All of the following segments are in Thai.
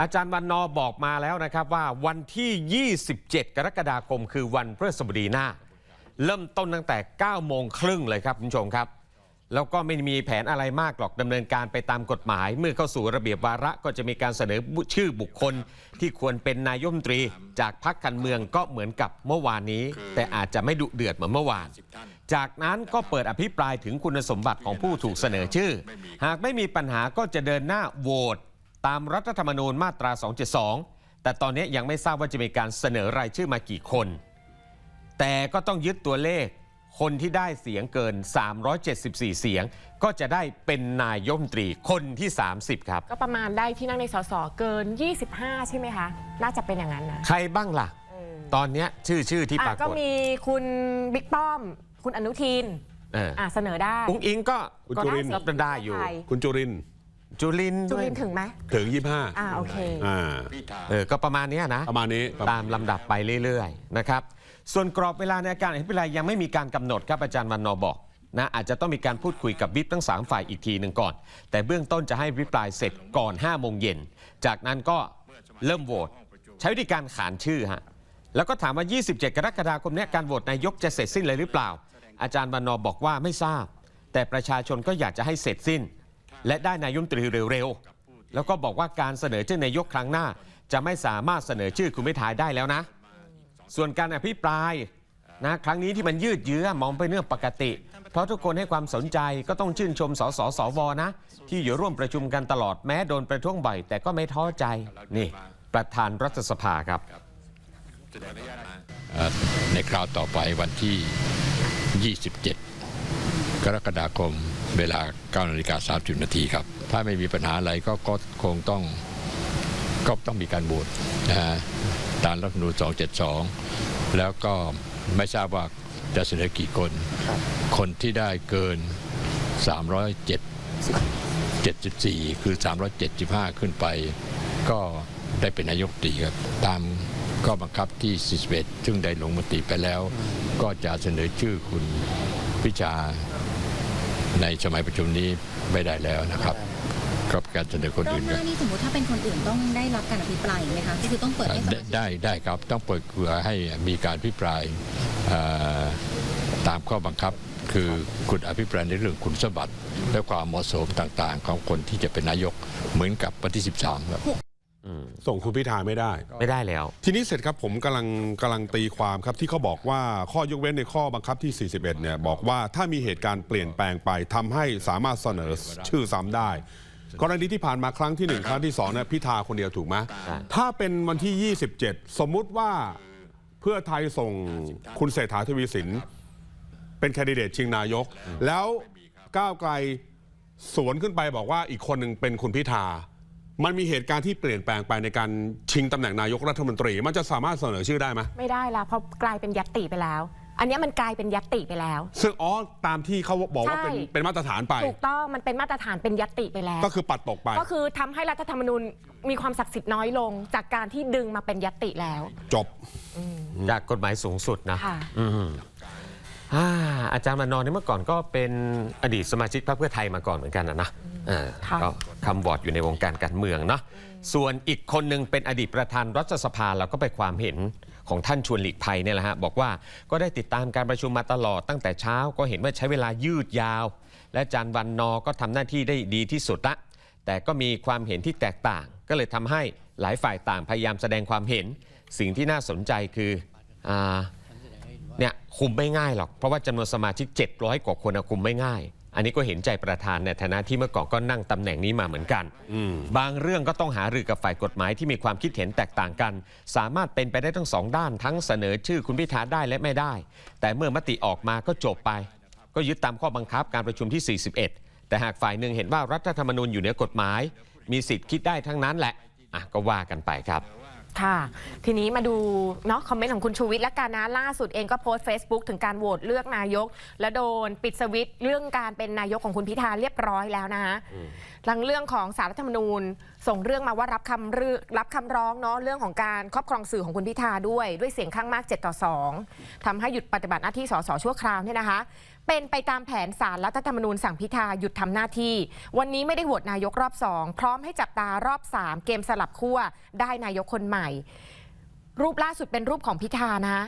อาจารย์วันนอบอกมาแล้วนะครับว่าวันที่ 27 กรกฎาคม คือวันพฤหัสบดีหน้า เริ่มต้นตั้งแต่9โมงครึ่งเลยครับคุณผู้ชมครับ แล้วก็ไม่มีแผนอะไรมากหรอกดำเนินการไปตามกฎหมาย เมื่อเข้าสู่ระเบียบวาระก็จะมีการเสนอชื่อบุคคล ที่ควรเป็นนายมนตรี จากพรรคการเมืองก็เหมือนกับเมื่อวานนี้ แต่อาจจะไม่ดุเดือดเหมือนเมื่อวาน จากนั้นก็เปิดอภิปรายถึงคุณสมบัติของผู้ถูกเสนอชื่อ หากไม่มีปัญหาก็จะเดินหน้าโหวต ตามรัฐธรรมนูญมาตรา 272 แต่ตอนนี้ยังไม่ทราบว่าจะมีการเสนอรายชื่อมากี่คน แต่ก็ต้องยึดตัวเลขคนที่ได้เสียงเกิน 374 เสียง ก็จะได้เป็นนายกรัฐมนตรีคนที่ 30 ครับ ก็ประมาณได้ที่นั่งในสสเกิน 25 ใช่ไหมคะ น่าจะเป็นอย่างนั้นนะ ใครบ้างล่ะ ตอนเนี้ยชื่อชื่อที่ปอะรากก็ฏมีคุณบิ๊กป้อม คุณอนุทินเอออะเสนอได้ อุ้งอิงก็คุณก็จุรินทร์รับได้อยู่ไทยคุณจุรินทร์ จุลินทร์จุด้วยลินถึงไหมถึง 25อ่าโอเค อ่าเออก็ประมาณเนี้ยนะ ประมาณนี้ตามลำดับไปเรื่อยๆนะครับ ส่วนกรอบเวลาในการอภิปรายยังไม่มีการกำหนดครับอาจารย์วันนอร์บอกนะอาจจะต้องมีการพูดคุยกับวิปทั้ง 3 ฝ่ายอีกทีหนึ่งก่อน แต่เบื้องต้นจะให้วิปรายเสร็จก่อน5โมงเย็น จากนั้นก็เริ่มโหวตใช้วิธีการขานชื่อฮะแล้วก็ถามว่า 27 กรกฎาคมเนี้การโหวตนายกจะเสร็จสิ้นเลยหรือเปล่า อาจารย์วันนอร์บอกว่าไม่ทราบ แต่ประชาชนก็อยากจะให้เสร็จสิ้น และได้นายมนตรีเร็วๆ แล้วก็บอกว่าการเสนอชื่อนายกครั้งหน้า จะไม่สามารถเสนอชื่อคุณพิธาได้แล้วนะ ส่วนการอภิปรายนะครั้งนี้ที่มันยืดเยื้อมองเป็นเรื่องปกติ เพราะทุกคนให้ความสนใจก็ต้องชื่นชมสสสวนะ ที่อยู่ร่วมประชุมกันตลอดแม้โดนประท้วงบ่อยแต่ก็ไม่ท้อใจนี่ ประธานรัฐสภาครับในคราวต่อไปวันที่ 27 กรกฎาคม เวลา9นาฬิกา30นาทีครับ ถ้าไม่มีปัญหาอะไรก็ก็คงต้องก็ต้องมีการโหวตนะฮะตามรัฐธรรมนูญ272 แล้วก็ไม่ทราบว่าจะเสนอกี่คน คนที่ได้เกิน 307 74 คือ 375 ขึ้นไป ก็ได้เป็นนายกรัฐมนตรีครับตามข้อบังคับที่ 41 ซึ่งได้ลงมติไปแล้ว ก็จะเสนอชื่อคุณพิชา ในสมัยประชุมนี้ไม่ได้แล้วนะครับก็เป็นการเสนอคนรอบอื่นหครัน้าบนี่สมมติถ้าเป็นคนอื่นต้องได้รับการอภิปรายไหมคะก็คือต้องเปิดให้สได้มาชิกได้ได้ครับต้องเปิดเพื่อให้มีการพิปรายเอ่อตามข้อบังคับคือคุณอภิปรายในเรื่องคุณสมบัติ และความเหมาะสมต่างๆ ของคนที่จะเป็นนายกเหมือนกับวันที่ 13 ครับ ส่งคุณพิธาไม่ได้ ไม่ได้แล้ว ทีนี้เสร็จครับผมกำลังกำลังตีความครับที่เขาบอกว่าข้อยกเว้นในข้อบังคับที่ 41 เนี่ยบอกว่าถ้ามีเหตุการณ์เปลี่ยนแปลงไปทำให้สามารถเสนอชื่อซ้ำได้กรณีที่ผ่านมาครั้งที่หนึ่งครั้งที่สองเนี่ยพิธาคนเดียวถูกไหมใช่ถ้าเป็นวันที่ 27 สมมุติว่าเพื่อไทยส่งคุณเศรษฐาทวีสิน เป็นแคนดิเดตชิงนายก แล้วก้าวไกลสวนขึ้นไปบอกว่าอีกคนหนึ่งเป็นคุณพิธา มันมีเหตุการณ์ที่เปลี่ยนแปลงไปในการชิงตำแหน่งนายกรัฐมนตรี มันจะสามารถเสนอชื่อได้ไหมไม่ได้ละเพราะกลายเป็นยัตติไปแล้ว อันเนี้ยมันกลายเป็นยัตติไปแล้ว ซึ่งอ๋อตามที่เขาบอกว่าเป็นใช่เป็นมาตรฐานไปถูกต้องมันเป็นมาตรฐานเป็นยัตติไปแล้ว ก็คือปัดตกไป ก็คือทำให้รัฐธรรมนูญมีความศักดิ์สิทธิ์น้อยลง จากการที่ดึงมาเป็นยัตติแล้ว จบจากกฎหมายสูงสุดนะค่ะอืมอ่าอาจารย์มานอนนี่เมื่อก่อนก็เป็นอดีตสมาชิกพรรคเพื่อไทยมาก่อนเหมือนกันนะนะเออค่ะ ก็คำวอร์ดอยู่ในวงการการเมืองเนาะส่วนอีกคนหนึ่งเป็นอดีตประธานรัฐสภาเราก็ไปความเห็นของท่านชวนหลีกภัยเนี่ยแหละฮะบอกว่าก็ได้ติดตามการประชุมมาตลอดตั้งแต่เช้าก็เห็นว่าใช้เวลายืดยาว และอาจารย์วันนอร์ก็ทำหน้าที่ได้ดีที่สุดละ แต่ก็มีความเห็นที่แตกต่าง ก็เลยทำให้หลายฝ่ายต่างพยายามแสดงความเห็น สิ่งที่น่าสนใจคืออ่าเนี่ยคุมไม่ง่ายหรอก เพราะว่าจำนวนสมาชิก 700 กว่าคนนะคุมไม่ง่าย อันนี้ก็เห็นใจประธานในฐานะที่เมื่อก่อนก็นั่งตำแหน่งนี้มาเหมือนกันบางเรื่องก็ต้องหารือกับฝ่ายกฎหมายที่มีความคิดเห็นแตกต่างกัน สามารถเป็นไปได้ทั้งสองด้าน ทั้งเสนอชื่อคุณพิธาได้และไม่ได้ แต่เมื่อมติออกมาก็จบไป ก็ยึดตามข้อบังคับการประชุมที่ 41 แต่หากฝ่ายหนึ่งเห็นว่ารัฐธรรมนูญอยู่เหนือกฎหมาย มีสิทธิ์คิดได้ทั้งนั้นแหละอะก็ว่ากันไปครับ ค่ะ ทีนี้มาดูเนาะคอมเมนต์ของคุณชูวิทย์และกันนะ ล่าสุดเองก็โพสต์ Facebook ถึงการโหวตเลือกนายก และโดนปิดสวิตช์เรื่องการเป็นนายกของคุณพิธาเรียบร้อยแล้วนะฮะหลังเรื่องของสารรัฐธรรมนูญ ส่งเรื่องมาว่ารับคำรือรับคำร้องเนาะเรื่องของการครอบครองสื่อของคุณพิธาด้วยด้วยเสียงข้างมาก 7 ต่อ 2ทำให้หยุดปฏิบัติหน้าที่สสชั่วคราวเนี่ยนะคะ เป็นไปตามแผนสารรัฐธรรมนูญสั่งพิธาหยุดทำหน้าที่ วันนี้ไม่ได้โหวตนายกรอบ 2 พร้อมให้จับตารอบ 3 เกมสลับขั้วได้นายกคนใหม่ รูปล่าสุดเป็นรูปของพิธานะ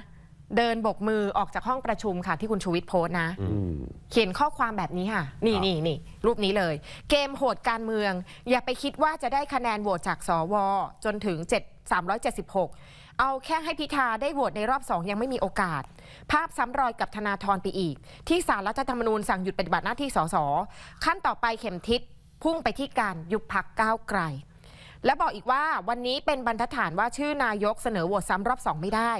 เดินบกมือออกจากห้องประชุมค่ะ ที่คุณชูวิทย์โพสต์นะ เขียนข้อความแบบนี้ค่ะ นี่นี่นี่รูปนี้เลย เกมโหดการเมือง อย่าไปคิดว่าจะได้คะแนนโหวตจากสวจนถึง 7 376 เอาแค่ให้พิธาได้โหวตในรอบสองยังไม่มีโอกาส ภาพซ้ำรอยกับธนาธรไปอีก ที่สารรัฐธรรมนูญสั่งหยุดปฏิบัติหน้าที่สสขั้นต่อไปเข็มทิศพุ่งไปที่การยุบพักก้าวไกล และบอกอีกว่าวันนี้เป็นบรรทัดฐานว่าชื่อนายกเสนอโหวตซ้ำรอบสองไม่ได้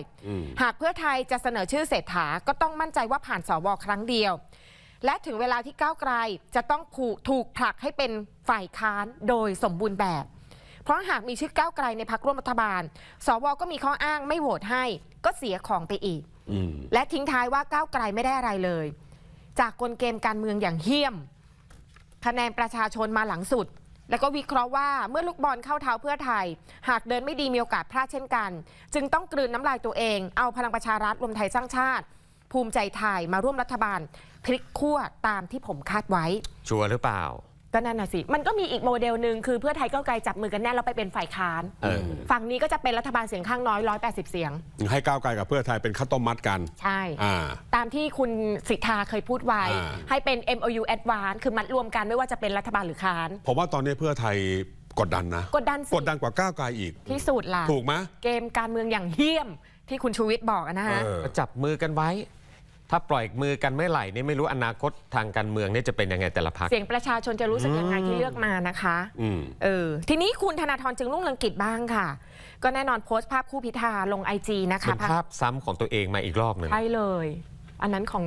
หากเพื่อไทยจะเสนอชื่อเศรษฐาก็ต้องมั่นใจว่าผ่านสวครั้งเดียว และถึงเวลาที่ก้าวไกลจะต้องผูกถูกผลักให้เป็นฝ่ายค้านโดยสมบูรณ์แบบ เพราะหากมีชื่อก้าวไกลในพักร่วมรัฐบาล สวก็มีข้ออ้างไม่โหวตให้ ก็เสียของไปอีกอืมและทิ้งท้ายว่าก้าวไกลไม่ได้อะไรเลย จากกลเกมการเมืองอย่างเหี้ยม คะแนนประชาชนมาหลังสุด แล้วก็วิเคราะห์ว่าเมื่อลูกบอลเข้าเท้าเพื่อไทย หากเดินไม่ดีมีโอกาสพลาดเช่นกัน จึงต้องกลืนน้ำลายตัวเอง เอาพลังประชารัฐรวมไทยสร้างชาติ ภูมิใจไทยมาร่วมรัฐบาลพลิกขั้วตามที่ผมคาดไว้ ชัวร์หรือเปล่า ก็นั่นน่ะสิ มันก็มีอีกโมเดลหนึ่งคือเพื่อไทยก้าวไกลจับมือกันแน่นแล้วไปเป็นฝ่ายค้าน เออ ฝั่งนี้ก็จะเป็นรัฐบาลเสียงข้างน้อย 180 เสียง ให้ก้าวไกลกับเพื่อไทยเป็นข้าวต้มมัดกัน ใช่ อ่า ตามที่คุณสิทธาเคยพูดไว้ อ่า ให้เป็น MOU Advance คือมัดรวมกันไม่ว่าจะเป็นรัฐบาลหรือค้าน ผมว่าตอนนี้เพื่อไทยกดดันนะ กดดันสิกดดันกว่าก้าวไกลอีก ที่สุดล่ะถูกไหม เกมการเมืองอย่างเหี้ยมที่คุณชูวิทย์บอกอะนะฮะ เออก็จับมือกันไว้ ถ้าปล่อยมือกันเมื่อไหร่นี่ไม่รู้อนาคตทางการเมืองเนี่ยจะเป็นยังไงแต่ละพักเสียงประชาชนจะรู้สึกยังไงที่เลือกมานะคะอืม เออทีนี้คุณธนาธรจึงรุ่งเรืองกิจบ้างค่ะ ก็แน่นอนโพสต์ภาพคู่พิธาลงไอจีนะเป็คะนภาพซ้ำของตัวเองมาอีกรอบหนึ่ง ใช่เลย อันนั้นของ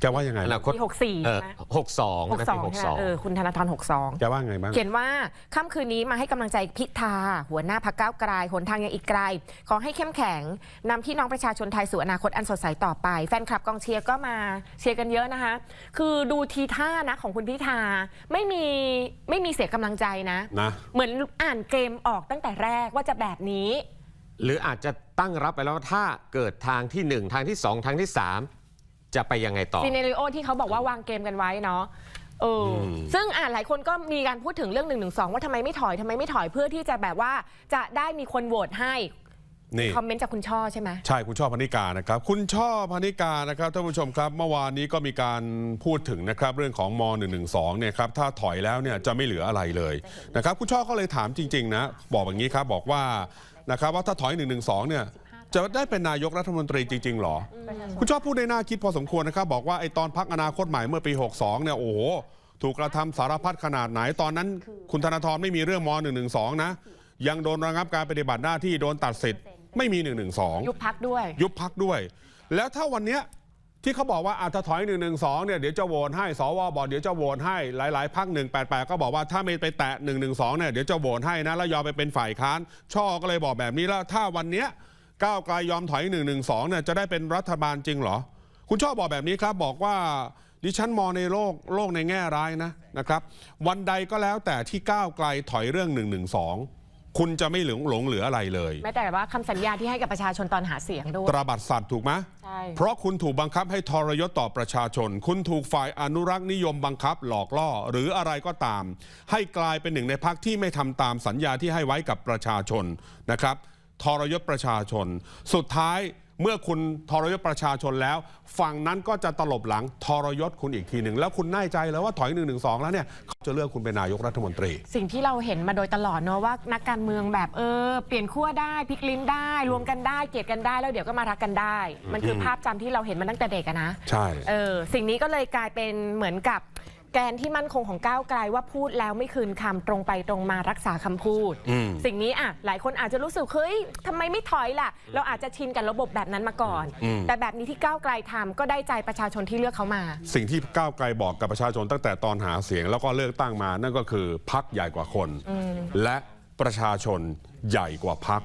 แกว่ายังไง อนาคตปี64เอใช่อไหม หกสองนะปี62หกใช่สไหอมงเออคุณธนาธร62แกว่าไงบ้าง เขียนว่าค่ำคืนนี้มาให้กำลังใจพิธา หัวหน้าพักก้าวไกลหนทางยังอีกไกล ขอให้เข้มแข็งนำพี่น้องประชาชนไทยสู่อนาคตอันสดใสต่อไป แฟนคลับกองเชียร์ก็มาเชียร์กันเยอะนะคะ คือดูทีท่านะของคุณพิธาไม่มีไม่มีเสียกำลังใจนะ นะ เหมือนอ่านเกมออกตั้งแต่แรกว่าจะแบบนี้ หรืออาจจะตั้งรับไปแล้วถ้าเกิดทางที่หนึ่งทางที่สองทางที่สาม จะไปยังไงต่อ ซีเนริโอที่เขาบอกว่าวางเกมกันไว้เนาะเอออซึ่งอ่าหลายคนก็มีการพูดถึงเรื่อง1นึว่าทำไมไม่ถอยทำไมไม่ถอยเพื่อที่จะแบบว่าจะได้มีคนโหวตให้นี่ คอมเมนต์จากคุณช่อใช่ไหม ใช่คุณช่อพนิกานะครับ คุณช่อพนิกานะครับท่านผู้ชมครับ เมื่อวานนี้ก็มีการพูดถึงนะครับเรื่องของม .112 เนี่ยครับถ้าถอยแล้วเนี่ยจะไม่เหลืออะไรเลยนะครับคุณช่อก็เลยถามจริง ๆ นะ บอกอย่างนี้ครับบอกว่านะครับว่าถ้าถอย 112 เนี่ย จะได้เป็นนายกรัฐมนตรีจริง ๆ หรอ คุณชอบพูดในหน้าคิดพอสมควรนะครับ บอกว่าไอ้ตอนพักอนาคตใหม่เมื่อปี 62 เนี่ย โอ้โห ถูกกระทำสารพัดขนาดไหน ตอนนั้น คุณธนาธรไม่มีเรื่องม .112 นะ ยังโดนระงับการปฏิบัติหน้าที่โดนตัดสิทธิ์ไม่มี 112 ยุบพักด้วย ยุบพักด้วย แล้วถ้าวันเนี้ยที่เขาบอกว่าอาจจะถอย1นึเนี่ยเดี๋ยวจะโหวตให้สวบอกเดี๋ยวจะโหวตให้หลาย ๆพัก188 ก็บอกว่าถ้าไม่ไปแตะ1นึเนี่ยเดี๋ยวจะโหวตให้นะแล้วยอมไปเป็นฝ่ายค้าน ช่อก็เลยบอกแบบนี้แล้วถ้าวันเนี้ย ก้าวไกลยอมถอย1นึเนี่ยจะได้เป็นรัฐบาลจริงเหรอ คุณช่อบอกแบบนี้ครับบอกว่าดิฉันมองในโลกโลกในแง่ร้ายนะนะครับ วันใดก็แล้วแต่ที่ก้าวไกลถอยเรื่อง1นึคุณจะไม่หลงหลงเหลืออะไรเลย แม้แต่ว่าคำสัญญาที่ให้กับประชาชนตอนหาเสียงด้วยตราบัดสัตว์ถูกไหมใช่เพราะคุณถูกบังคับให้ทรยศต่อประชาชน คุณถูกฝ่ายอนุรักษ์นิยมบังคับหลอกล่อหรืออะไรก็ตาม ให้กลายเป็นหนึ่งในพักที่ไม่ทำตามสัญญาที่ให้ไว้กับประชาชนนะครับ ทรยศประชาชน สุดท้ายเมื่อคุณทรยศประชาชนแล้ว ฝั่งนั้นก็จะตลบหลังทรยศคุณอีกทีหนึ่งแล้วคุณแน่ใจแล้วว่าถอย1นึแล้วเนี่ยเขาจะเลือกคุณเป็นนายกรัฐมนตรี สิ่งที่เราเห็นมาโดยตลอดเนอะว่านักการเมืองแบบเออ เปลี่ยนขั้วได้พลิกลิ้นได้ รวมกันได้เกลียดกันได้แล้วเดี๋ยวก็มารักกันได้ มันคือภาพจำที่เราเห็นมาตั้งแต่เด็กอะนะใช่ เออสิ่งนี้ก็เลยกลายเป็นเหมือนกับ แกนที่มั่นคงของก้าวไกลว่าพูดแล้วไม่คืนคำตรงไปตรงมารักษาคำพูดอืมสิ่งนี้อะหลายคนอาจจะรู้สึกเฮ้ยทำไมไม่ถอยล่ะ เราอาจจะชินกับระบบแบบนั้นมาก่อนอืมแต่แบบนี้ที่ก้าวไกลทำก็ได้ใจประชาชนที่เลือกเขามา สิ่งที่ก้าวไกลบอกกับประชาชนตั้งแต่ตอนหาเสียงแล้วก็เลือกตั้งมานั่นก็คือพักใหญ่กว่าคน และประชาชนใหญ่กว่าพัก